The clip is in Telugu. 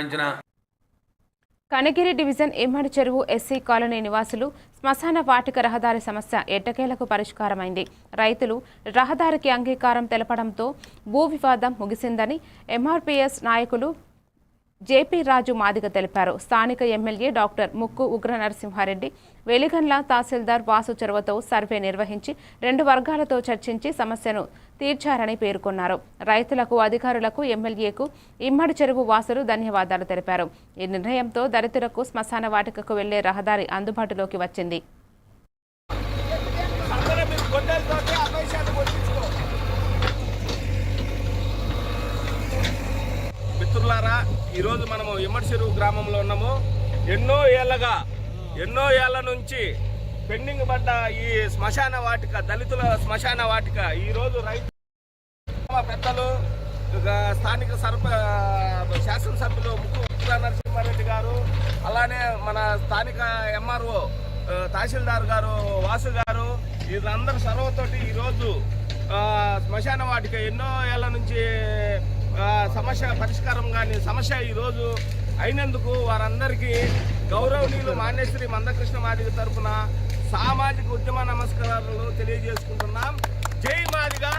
సంబంధించిన కనగిరి డివిజన్ ఇమ్మడి చెరువు ఎస్సీ కాలనీ నివాసులు శ్మశాన వాటిక రహదారి సమస్య ఎట్టకేలకు పరిష్కారమైంది. రైతులు రహదారికి అంగీకారం తెలపడంతో భూ వివాదం ముగిసిందని ఎంఆర్పీఎస్ నాయకులు జేపీ రాజు మాదిగ తెలిపారు. స్థానిక ఎమ్మెల్యే డాక్టర్ ముక్కు ఉగ్ర నరసింహారెడ్డి వెలిగన్ల తహసీల్దార్ వాసు చొరవతో సర్వే నిర్వహించి రెండు వర్గాలతో చర్చించి సమస్యను తీర్చారని పేర్కొన్నారు. రైతులకు అధికారులకు ఎమ్మెల్యేకు ఇమ్మడి చెరువు వాసులు ధన్యవాదాలు తెలిపారు. ఈ నిర్ణయంతో దళితులకు శ్మశాన వాటికకు వెళ్ళే రహదారి అందుబాటులోకి వచ్చింది. మిత్రులారా ఈరోజు మనము ఇమ్మడి గ్రామంలో ఉన్నాము. ఎన్నో ఏళ్ళగా ఎన్నో ఏళ్ళ నుంచి పెండింగ్ పడ్డ ఈ శ్మశాన వాటిక దళితుల శ్మశాన వాటిక ఈరోజు రైతు పెద్దలు స్థానిక సర్ప శాసనసభ్యులు ముక్కు నరసింహారెడ్డి గారు అలానే మన స్థానిక ఎంఆర్ఓ తహసీల్దార్ గారు వాసు గారు వీళ్ళందరూ సర్వతోటి ఈరోజు శ్మశాన వాటిక ఎన్నో ఏళ్ళ నుంచి సమస్య పరిష్కారం కానీ సమస్య ఈరోజు అయినందుకు వారందరికీ గౌరవనీయులు మాన్యశ్రీ మందకృష్ణ మాదిగ తరపున సామాజిక ఉద్యమ నమస్కారాలు తెలియజేసుకుంటున్నాం. జై మాదిగా